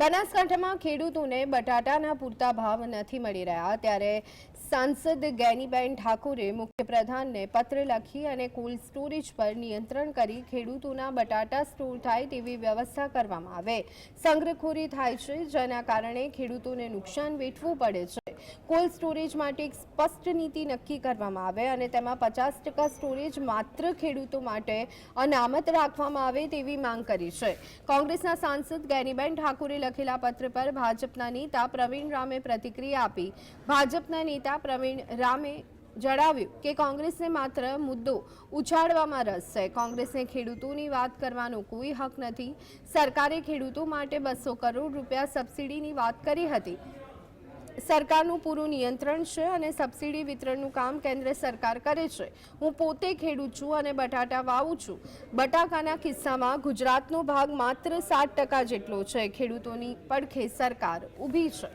બનાસકાંઠામાં ખેડૂતોને બટાટાના પૂરતા ભાવ નથી મળી રહ્યા ત્યારે સાંસદ ગેનીબેન ઠાકોરે મુખ્યપ્રધાનને પત્ર લખી અને કોલ્ડ સ્ટોરેજ પર નિયંત્રણ કરી ખેડૂતોના બટાટા સ્ટોર થાય તેવી વ્યવસ્થા કરવામાં આવે. સંગ્રહખોરી થાય છે, જેના કારણે ખેડૂતોને નુકસાન વેઠવું પડે છે. કોલ્ડ સ્ટોરેજ માટે એક સ્પષ્ટ નીતિ નક્કી કરવામાં આવે અને તેમાં પચાસ ટકા સ્ટોરેજ માત્ર ખેડૂતો માટે અનામત રાખવામાં આવે તેવી માંગ કરી છે. કોંગ્રેસના સાંસદ ગેનીબેન ઠાકુરે લખેલા પત્ર પર ભાજપના નેતા પ્રવીણ રામે પ્રતિક્રિયા આપી. ભાજપના નેતા પ્રવીણ રામે જણાવ્યું કે કોંગ્રેસને માત્ર મુદ્દો ઉછાળવામાં રસ છે. કોંગ્રેસને ખેડૂતોની વાત કરવાનો કોઈ હક નથી. સરકારે ખેડૂતો માટે બસો કરોડ રૂપિયા સબસિડીની વાત કરી હતી. સરકારનું પૂરું નિયંત્રણ છે અને સબસિડી વિતરણનું કામ કેન્દ્ર સરકાર કરે છે. હું પોતે ખેડૂત છું અને બટાટા વાવું છું. બટાકાના કિસ્સામાં ગુજરાતનો ભાગ માત્ર સાત ટકા જેટલો છે. ખેડૂતોની પડખે સરકાર ઊભી છે.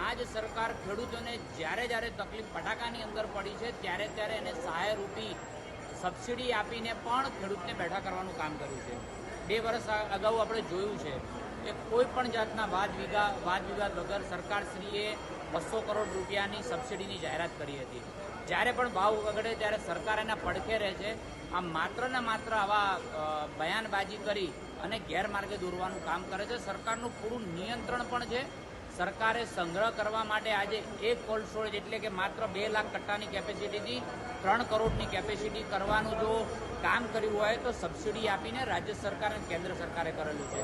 આજ સરકાર ખેડૂતોને જ્યારે જ્યારે તકલીફ બટાકાની અંદર પડી છે, ત્યારે ત્યારે એને સહાય રૂપી સબસિડી આપીને પણ ખેડૂતને બેઠા કરવાનું કામ કર્યું છે. બે વર્ષ અગાઉ આપણે જોયું છે કે કોઈ પણ જાતના વાદ વિગા વાદ વિવાદ વગર સરકારશ્રીએ બસો કરોડ રૂપિયાની સબસિડીની જાહેરાત કરી હતી. જ્યારે પણ ભાવ વગડે, ત્યારે સરકાર એના પડખે રહે છે. આ માત્ર ને માત્ર આવા બયાનબાજી કરી અને ગેરમાર્ગે દોરવાનું કામ કરે છે. સરકારનું પૂરું નિયંત્રણ પણ છે. સરકારે સંગ્રહ કરવા માટે આજે એક કોલ્ડ સ્ટોરેજ એટલે કે માત્ર બે લાખ કટ્ટાની કેપેસિટીથી ત્રણ કરોડની કેપેસિટી કરવાનું જો કામ કર્યું હોય તો સબસિડી આપીને રાજ્ય સરકાર અને કેન્દ્ર સરકારે કરેલું છે.